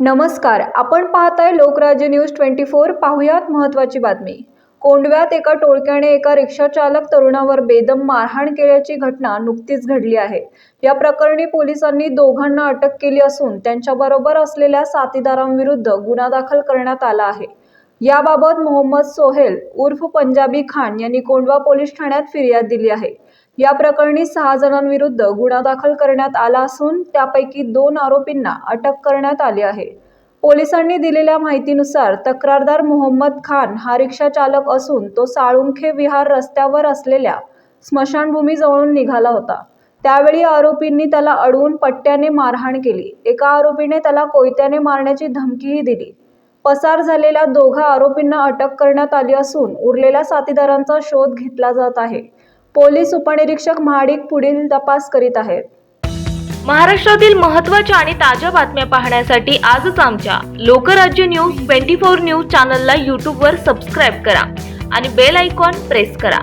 नमस्कार आपण पाहताय लोकराज्य न्यूज ट्वेंटी फोर पाहुयात महत्त्वाची बातमी. कोंडव्यात एका टोळक्याने एका रिक्षाचालक तरुणावर बेदम मारहाण केल्याची घटना नुकतीच घडली आहे. या प्रकरणी पोलिसांनी दोघांना अटक केली असून त्यांच्याबरोबर असलेल्या साथीदारांविरुद्ध गुन्हा दाखल करण्यात आला आहे. याबाबत मोहम्मद सोहेल उर्फ पंजाबी खान यांनी कोंडवा पोलीस ठाण्यात फिर्याद दिली आहे. या प्रकरणी सहा जणांविरुद्ध गुन्हा दाखल करण्यात आला असून त्यापैकी दोन आरोपींना अटक करण्यात आली आहे. पोलिसांनी दिलेल्या माहितीनुसार तक्रारदार मोहम्मद खान हा रिक्षा चालक असून तो साळुंखे विहार रस्त्यावर असलेल्या स्मशानभूमीजवळून निघाला होता. त्यावेळी आरोपींनी त्याला अडवून पट्ट्याने मारहाण केली. एका आरोपीने त्याला कोयत्याने मारण्याची धमकीही दिली. पसार झालेल्या दोघा आरोपींना अटक करण्यात आली असून उरलेल्या साथीदारांचा शोध घेतला जात आहे. पोलीस उपनिरीक्षक महाडिक पुढील तपास करीत आहेत. महाराष्ट्रातील महत्त्वाच्या आणि ताज्या बातम्या पाहण्यासाठी आजच आमच्या Lokrajya news twenty four news चॅनलला यूट्यूबवर सबस्क्राईब करा आणि बेल आयकॉन प्रेस करा.